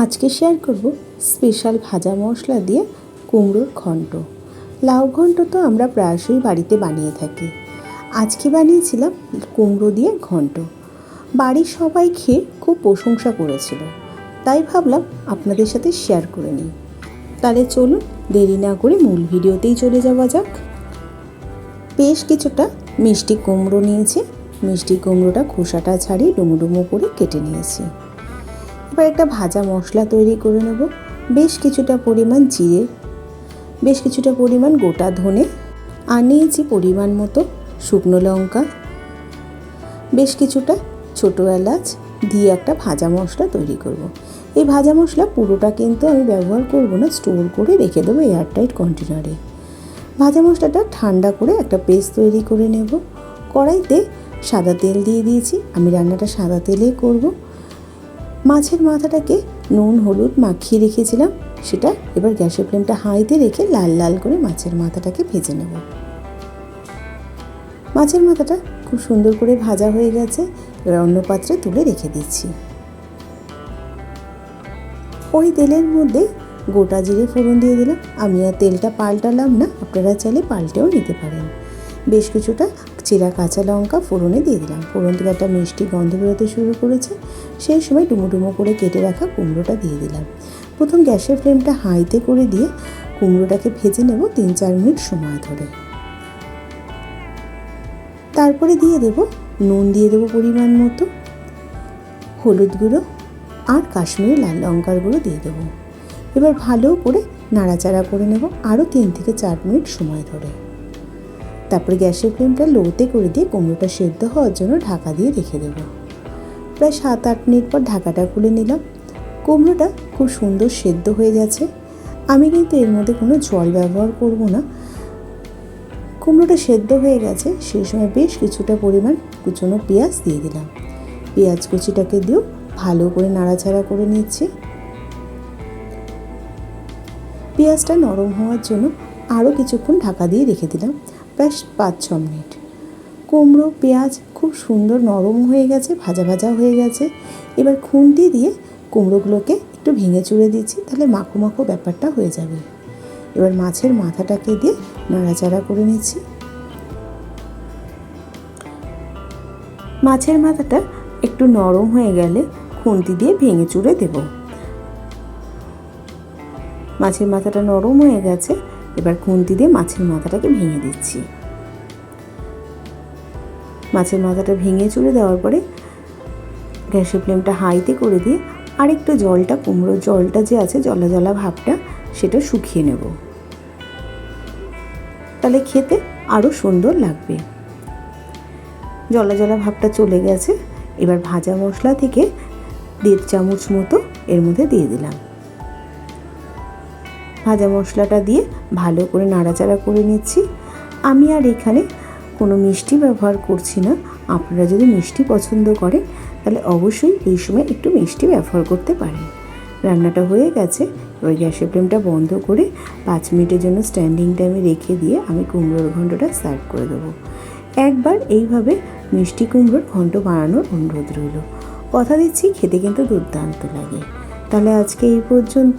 আজকে শেয়ার করব স্পেশাল ভাজা মশলা দিয়ে কুমড়োর ঘন্ট। লাউ ঘন্ট তো আমরা প্রায়শই বাড়িতে বানিয়ে থাকি। আজকে বানিয়েছিলাম কুমড়ো দিয়ে ঘন্ট। বাড়ির সবাই খেয়ে খুব প্রশংসা করেছিল। তাই ভাবলাম আপনাদের সাথে শেয়ার করে নিই। তাহলে চলুন দেরি না করে মূল ভিডিওতেই চলে যাওয়া যাক। বেশ কিছুটা মিষ্টি কুমড়ো নিয়েছি। মিষ্টি কুমড়োটা খোসাটা ছাড়িয়ে ডুমো ডুমো করে কেটে নিয়েছি। এবার একটা ভাজা মশলা তৈরি করে নেব। বেশ কিছুটা পরিমাণ জিরে, বেশ কিছুটা পরিমাণ গোটা ধনে, আর নিয়েছি পরিমাণ মতো শুকনো লঙ্কা। বেশ কিছুটা ছোটো এলাচ দিয়ে একটা ভাজা মশলা তৈরি করব। এই ভাজা মশলা পুরোটা কিন্তু আমি ব্যবহার করব না, স্টোর করে রেখে দেবো এয়ারটাইট কন্টেনারে। ভাজা মশলাটা ঠান্ডা করে একটা পেস্ট তৈরি করে নেব। কড়াইতে সাদা তেল দিয়ে দিয়েছি। আমি রান্নাটা সাদা তেলেই করব। মাছের মাথাটাকে নুন, হলুদ মাখিয়ে রেখেছিলাম। সেটা এবার গ্যাসের ফ্লেমটা হাইতে রেখে লাল লাল করে মাছের মাথাটাকে ভেজে নেব। মাছের মাথাটা খুব সুন্দর করে ভাজা হয়ে গেছে। এবার অন্য পাত্রে তুলে রেখে দিচ্ছি। ওই তেলের মধ্যে গোটা জিরে ফোড়ন দিয়ে দিলাম। আমি আর তেলটা পাল্টালাম না, আপনারা চাইলে পাল্টেও নিতে পারেন। বেশ কিছুটা চিরা কাঁচা লঙ্কা, ফোড়নে দিয়ে দিলাম। ফোড়ন থেকে একটা মিষ্টি গন্ধ বেরোতে শুরু করেছে। সেই সময় ডুমো ডুমো করে কেটে রাখা কুমড়োটা দিয়ে দিলাম। প্রথম গ্যাসের ফ্লেমটা হাইতে করে দিয়ে কুমড়োটাকে ভেজে নেব তিন চার মিনিট সময় ধরে। তারপরে দিয়ে দেব নুন, দিয়ে দেবো পরিমাণ মতো। হলুদ গুঁড়ো আর কাশ্মীরি লাল লঙ্কার গুঁড়ো দিয়ে দেবো। এবার ভালো করে নাড়াচাড়া করে নেব আরও তিন থেকে চার মিনিট সময় ধরে। তারপরে গ্যাসের ফ্লেমটা লোতে করে দিয়ে কুমড়োটা সেদ্ধ হওয়ার জন্য ঢাকা দিয়ে রেখে দেব। প্রায় সাত আট মিনিট পর ঢাকাটা খুলে নিলাম। কুমড়োটা খুব সুন্দর সেদ্ধ হয়ে গেছে। আমি কিন্তু এর মধ্যে কোনো জল ব্যবহার করব না। কুমড়োটা সেদ্ধ হয়ে গেছে, সেই সময় বেশ কিছুটা পরিমাণ কুচনো পেঁয়াজ দিয়ে দিলাম। পেঁয়াজ কুচিটাকে দিয়েও ভালো করে নাড়াচাড়া করে নিচ্ছি। পেঁয়াজটা নরম হওয়ার জন্য আরও কিছুক্ষণ ঢাকা দিয়ে রেখে দিলাম। প্রায় পাঁচ ছ মিনিট। কুমড়ো, পেঁয়াজ খুব সুন্দর নরম হয়ে গেছে, ভাজা ভাজা হয়ে গেছে। এবার খুন্তি দিয়ে কুমড়োগুলোকে একটু ভেঙে চুড়ে দিচ্ছি, তাহলে মাখো মাখো ব্যাপারটা হয়ে যাবে। এবার মাছের মাথাটাকে দিয়ে নাড়াচাড়া করে নিচ্ছি। মাছের মাথাটা একটু নরম হয়ে গেলে খুন্তি দিয়ে ভেঙে চুড়ে দেব। মাছের মাথাটা নরম হয়ে গেছে এবার খুন্তি দিয়ে মাছের মাথাটাকে ভেঙে দিচ্ছি। মাছের মাথাটা ভেঙে চুড়ে দেওয়ার পরে গ্যাসের ফ্লেমটা হাইতে করে দিয়ে আরেকটু জলটা, কুমড়োর জলটা যে আছে, জলা জলা ভাবটা, সেটা শুকিয়ে নেব। তাহলে খেতে আরও সুন্দর লাগবে। জলা জলা ভাবটা চলে গেছে। এবার ভাজা মশলা থেকে দেড় চামচ মতো এর মধ্যে দিয়ে দিলাম। ভাজা মশলাটা দিয়ে ভালো করে নাড়াচাড়া করে নিচ্ছি। আমি আর এখানে কোনো মিষ্টি ব্যবহার করছি না। আপনারা যদি মিষ্টি পছন্দ করেন, তাহলে অবশ্যই এই সময় একটু মিষ্টি ব্যবহার করতে পারেন। রান্নাটা হয়ে গেছে। এবার গ্যাসের ফ্লেমটা বন্ধ করে পাঁচ মিনিটের জন্য স্ট্যান্ডিং টাইমে রেখে দিয়ে আমি কুমড়োর ঘন্টটা সার্ভ করে দেবো। একবার এইভাবে মিষ্টি কুমড়োর ঘন্ট বানানোর অনুরোধ রইল। কথা দিচ্ছি, খেতে কিন্তু দুর্দান্ত লাগে। তাহলে আজকে এই পর্যন্ত।